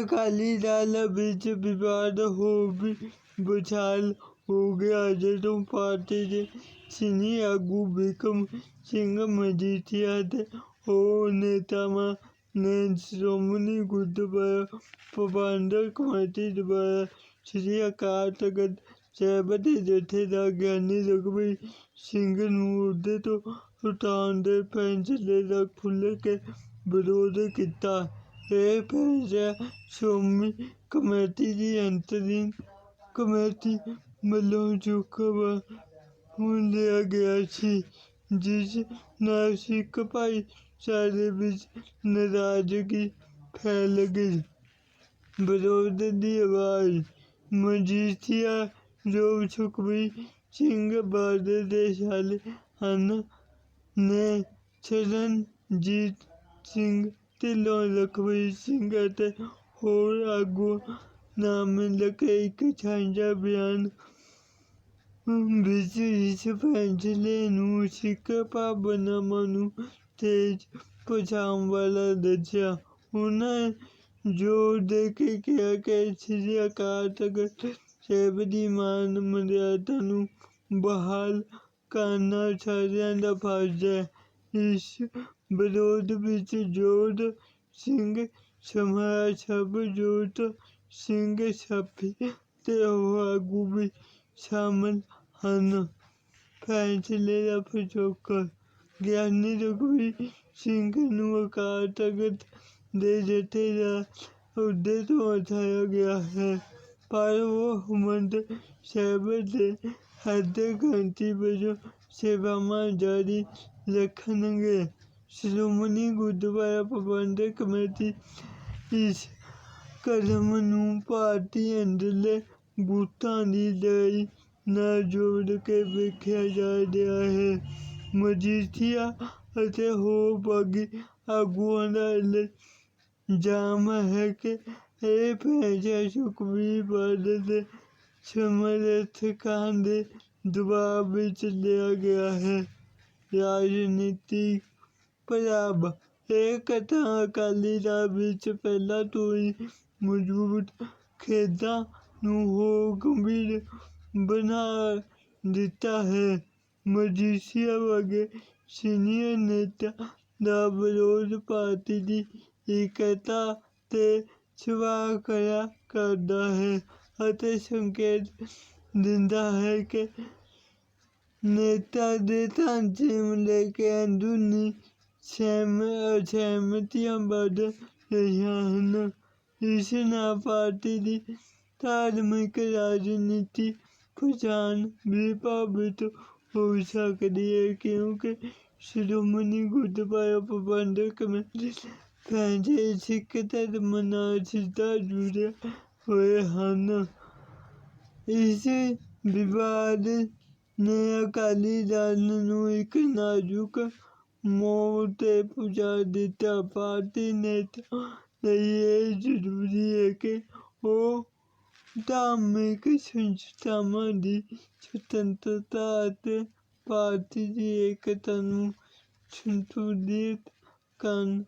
ਅਕਾਲੀ ਦਲ ਵਿੱਚ ਵਿਵਾਦ ਹੋ ਵੀ ਵਿਸ਼ਾਲ ਹੋ ਗਿਆ ਜਦੋਂ ਪਾਰਟੀ ਦੇ ਸੀਨੀਅਰ ਆਗੂ ਬਿਕਰਮ ਸਿੰਘ ਮਜੀਠੀਆ ਤੇ ਹੋਰ ਨੇਤਾਵਾਂ ਨੇ ਸ਼੍ਰੋਮਣੀ ਗੁਰਦੁਆਰਾ ਪ੍ਰਬੰਧਕ ਕਮੇਟੀ ਦੁਆਰਾ ਸ੍ਰੀ ਅਕਾਲ ਤਖਤ ਸਾਹਿਬ ਦੇ ਜਥੇਦਾਰ ਗਿਆਨੀ ਰਘੁਵੀਰ ਸਿੰਘ ਨੂੰ ਅਹੁਦੇ ਤੋਂ ਹਟਾਉਣ ਦੇ ਫੈਸਲੇ ਦਾ ਖੁੱਲ੍ਹ ਕੇ ਵਿਰੋਧ ਕੀਤਾ। ਇਹ ਫੈਸਲਾ ਸ਼੍ਰੋਮਣੀ ਕਮੇਟੀ ਦੀ ਅੰਤਰਿਮ ਕਮੇਟੀ ਵੱਲੋਂ ਸ਼ੁੱਕਰਵਾਰ ਲਿਆ ਗਿਆ ਸੀ, ਜਿਸ ਨਾਲ ਸਿੱਖ ਭਾਈਚਾਰੇ ਵਿੱਚ ਨਾਰਾਜ਼ਗੀ ਫੈਲ ਗਈ। ਵਿਰੋਧ ਦੀ ਆਵਾਜ਼ ਮਜੀਠੀਆ, ਜੋ ਸੁਖਬੀਰ ਸਿੰਘ ਬਾਦਲ ਦੇ ਸਾਲੇ ਹਨ, ਨੇ ਚਰਨਜੀਤ ਸਿੰਘ ਢਿੱਲੋਂ, ਲਖਵੀਰ ਸਿੰਘ ਅਤੇ ਹੋਰ ਆਗੂਆਂ ਨਾਲ ਮਿਲ ਇੱਕ ਸਾਂਝਾ ਬਿਆਨ ਵਿੱਚ ਇਸ ਫੈਸਲੇ ਨੂੰ ਸਿੱਖ ਭਾਵਨਾਵਾਂ ਨੂੰ ਠੇਸ ਪਹੁੰਚਾਉਣ ਵਾਲਾ ਦੱਸਿਆ। ਉਹਨਾਂ ਜ਼ੋਰ ਦੇ ਕੇ ਕਿਹਾ ਕਿ ਸ੍ਰੀ ਅਕਾਲ ਤਖਤ ਸਾਹਿਬ ਦੀ ਮਾਨ ਮਰਿਆਦਾ ਨੂੰ ਬਹਾਲ ਕਰਨਾ ਸਾਰਿਆਂ ਦਾ ਫਰਜ਼ ਹੈ। ਇਸ ਵਿਰੋਧ ਵਿੱਚ ਜੋਧ ਸਿੰਘ ਸਮਰਾ, ਸ਼ਬਜੋਤ ਸਿੰਘ ਸੱਭੀ ਤੇ ਹੋਰ ਆਗੂ ਵੀ ਸ਼ਾਮਲ ਹਨ। ਫੈਸਲੇ ਦਾ ਪਿਛੋਕੜ ਗਿਆਨੀ ਰਘੁਵੀਰ ਸਿੰਘ ਨੂੰ ਅਕਾਲ ਤਖਤ ਦੇ ਜਥੇਦਾਰ ਅਹੁਦੇ ਤੋਂ ਹਟਾਇਆ ਗਿਆ ਹੈ, ਪਰ ਉਹ ਹਰਿਮੰਦਰ ਸਾਹਿਬ ਦੇ ਹੈੱਡ-ਗ੍ਰੰਥੀ ਵਜੋਂ ਸੇਵਾਵਾਂ ਜਾਰੀ ਰੱਖਣਗੇ। ਸ਼੍ਰੋਮਣੀ ਗੁਰਦੁਆਰਾ ਪ੍ਰਬੰਧਕ ਕਮੇਟੀ ਇਸ ਕਦਮ ਨੂੰ ਪਾਰਟੀ ਅੰਦਰਲੇ ਗੁੱਟਾਂ ਦੀ ਲੜਾਈ ਨਾਲ ਜੋੜ ਕੇ ਵੇਖਿਆ ਜਾ ਰਿਹਾ ਹੈ। ਮਜੀਠੀਆ ਅਤੇ ਹੋਰ ਬਾਗੀ ਆਗੂਆਂ ਦਾ ਇਲਜ਼ਾਮ ਹੈ ਕਿ ਇਹ ਫੈਸਲਾ ਸੁਖਬੀਰ ਬਾਦਲ ਦੇ ਸਮਰਥਕਾਂ ਦੇ ਦਬਾਅ ਵਿੱਚ ਲਿਆ ਗਿਆ ਹੈ। ਰਾਜਨੀਤਿਕ ਪੰਜਾਬ ਇਹ ਘਟਨਾ ਅਕਾਲੀ ਦਲ ਵਿੱਚ ਪਹਿਲਾਂ ਤੋਂ ਹੀ ਮੌਜੂਦ ਖੇਡਾਂ ਨੂੰ ਹੋਰ ਗੰਭੀਰ ਬਣਾ ਦਿੱਤਾ ਹੈ। ਮਜੀਠੀਆ ਵਰਗੇ ਸੀਨੀਅਰ ਨੇਤਾ ਦਾ ਵਿਰੋਧ ਪਾਰਟੀ ਦੀ ਏਕਤਾ ਤੇ ਸਵਾਲ ਖੜ੍ਹਾ ਕਰਦਾ ਹੈ ਅਤੇ ਸੰਕੇਤ ਦਿੰਦਾ ਹੈ ਕਿ ਨੇਤਾ ਦੇ ਢਾਂਚੇ ਨੂੰ ਲੈ ਕੇ ਅੰਦਰੂਨੀ ਸਹਿਮ ਅਸਹਿਮਤੀਆਂ ਵੱਧ ਰਹੀਆਂ ਹਨ। ਇਸ ਨਾਲ ਪਾਰਟੀ ਦੀ ਧਾਰਮਿਕ ਰਾਜਨੀਤੀ ਪਛਾਣ ਵੀ ਪ੍ਰਭਾਵਿਤ ਹੋ ਸਕਦੀ ਹੈ, ਕਿਉਂਕਿ ਸ਼੍ਰੋਮਣੀ ਗੁਰਦੁਆਰਾ ਪ੍ਰਬੰਧਕ ਕਮੇਟੀ ਫੈਸਲੇ ਸਿੱਖ ਧਰਮ ਨਾਲ ਸਿੱਧਾ ਜੁੜੇ ਹੋਏ ਹਨ। ਇਸ ਵਿਵਾਦ ਨੇ ਅਕਾਲੀ ਦਲ ਨੂੰ ਇੱਕ ਨਾਜ਼ੁਕ ਮੋੜ ਤੇ ਪਹੁੰਚਾ ਦਿੱਤਾ। ਪਾਰਟੀ ਨੇਤਾਵਾਂ ਲਈ ਇਹ ਜ਼ਰੂਰੀ ਹੈ ਕਿ ਉਹ ਧਾਰਮਿਕ ਸੰਸਥਾਵਾਂ ਦੀ ਸੁਤੰਤਰਤਾ ਅਤੇ ਪਾਰਟੀ ਦੀ ਏਕਤਾ ਨੂੰ ਸੰਤੁਲਿਤ ਕਰਨ।